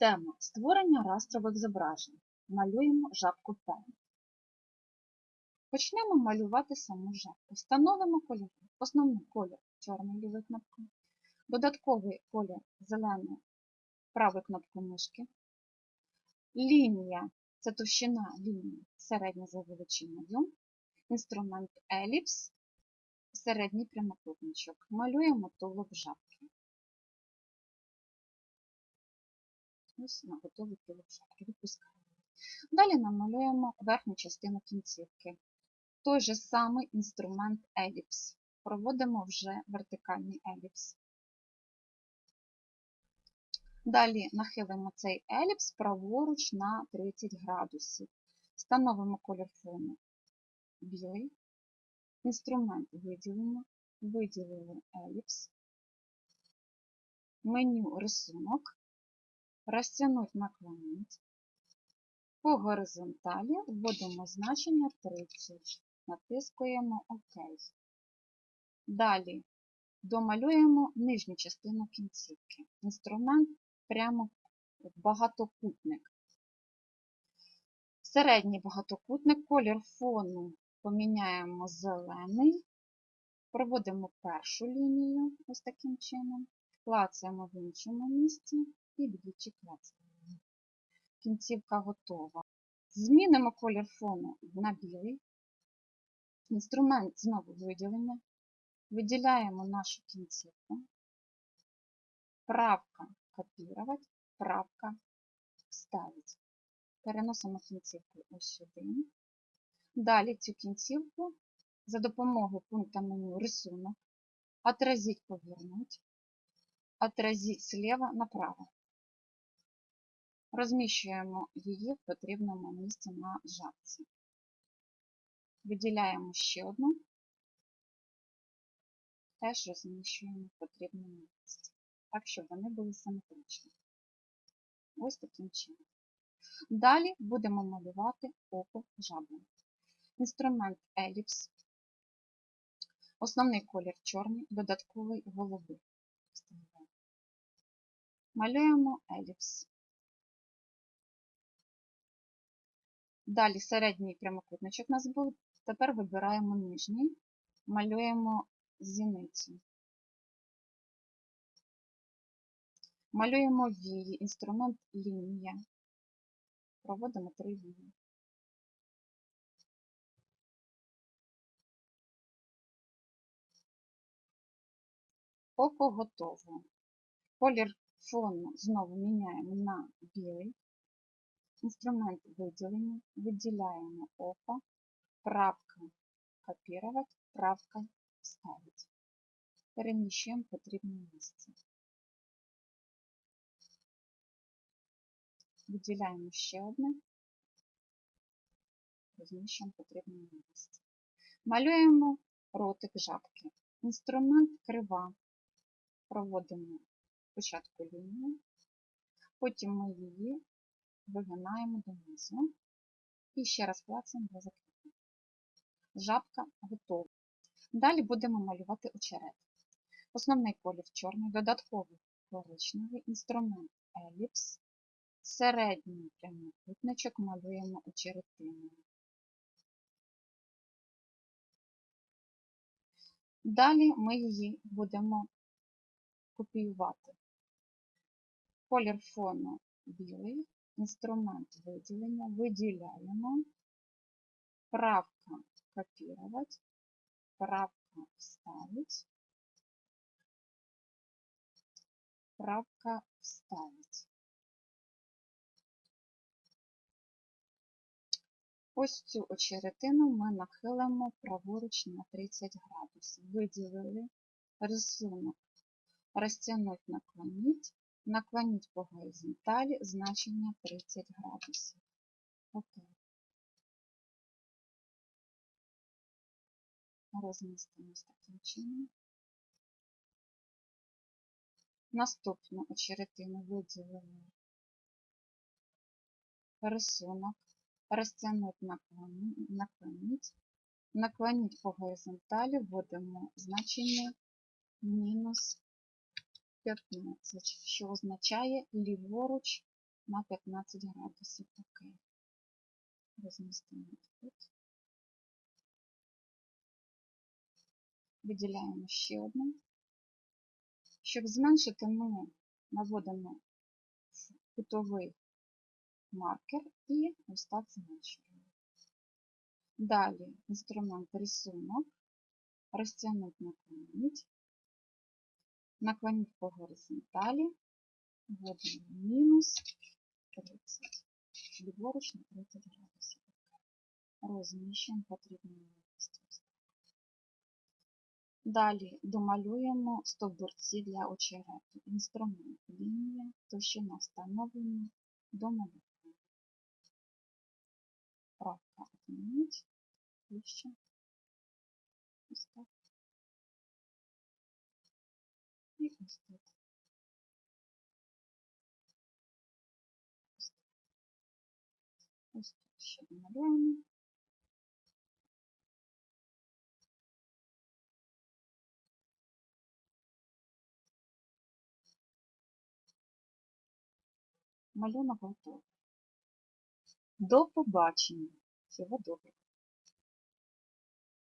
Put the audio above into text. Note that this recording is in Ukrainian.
Тема створення растрових зображень. Малюємо жабку П. Почнемо малювати саму жабку. Встановимо кольори. Основний колір чорний лівою кнопкою, додатковий колір зелений правою кнопкою мишки. Лінія це товщина лінії середня за величиною. Інструмент еліпс, середній прямокутничок. Малюємо тулуб жабки. Ось на готовий жабки. Відпускаємо. Далі намалюємо верхню частину кінцівки. Той же самий інструмент еліпс. Проводимо вже вертикальний еліпс. Далі нахилимо цей еліпс праворуч на 30 градусів. Встановимо колір фону білий. Інструмент виділимо. Виділили еліпс. Меню рисунок. Розтягнуть наклонить. По горизонталі вводимо значення 30. Натискуємо ОК. Далі домалюємо нижню частину кінцівки. Інструмент прямо в багатокутник. Середній багатокутник, колір фону поміняємо зелений. Проводимо першу лінію ось таким чином. Клацаємо в іншому місці і двічі клацаємо. Кінцівка готова. Змінимо колір фону на білий. Інструмент знову виділення. Виділяємо нашу кінцівку. Правка копірувати, правка вставити. Переносимо кінцівку ось сюди. Далі цю кінцівку за допомогою пункту меню рисунок отразить, повернуть, отразить слева направо. Розміщуємо її в потрібному місці на жабці. Виділяємо ще одну, теж розміщуємо в потрібному місці, так, щоб вони були симетричні. Ось таким чином. Далі будемо малювати око жаби. Інструмент еліпс. Основний колір чорний, додатковий голубий. Малюємо еліпс. Далі середній прямокутничок у нас був. Тепер вибираємо нижній, малюємо зіницю. Малюємо вії, інструмент лінія. Проводимо три вії. Око готово. Колір фону знову міняємо на білий. Інструмент виділення. Виділяємо око, правка копірувати, правка вставити. Переміщуємо потрібне місце. Виділяємо ще одне, розміщуємо потрібне місце. Малюємо ротик жабки. Інструмент крива. Проводимо спочатку лінію, потім ми її вигинаємо донизу і ще раз клацаємо для закріплення. Жабка готова. Далі будемо малювати очерет. Основний колір чорний, додатковий коричневий, інструмент еліпс, середній прямокутничок малюємо очеретиною. Далі ми її будемо копіювати. Колір фону білий, інструмент виділення, виділяємо, правка копірувати, правка вставить, правка вставить. Ось цю очеретину ми нахилимо праворуч на 30 градусів. Виділили. Рисунок, розтягнуть, наклоніть, наклоніть по горизонталі значення 30 градусів. Окей. Розмістимось таким чином. Наступну очеретину виділили рисунок, розтягнуть, наклоніть, наклоніть по горизонталі, вводимо значення мінус 15, що означає ліворуч на 15 градусів. Окей. Розмістимо тут. Виділяємо ще одну. Щоб зменшити, ми наводимо кутовий маркер і ось так зменшуємо. Далі інструмент рисунок, розтягнуть наклонить, наклонить по горизонталі, вводимо мінус 30, ліворуч на 30 градусів. Розміщуємо потрібну місце. Далі домалюємо стовбурці для очерету. Інструмент лінія, товщина встановлена, домалюємо. Правка отмінить, вище. Ось. І ось тут. Ще домалюємо. Малюнок готовий. До побачення. Всього доброго.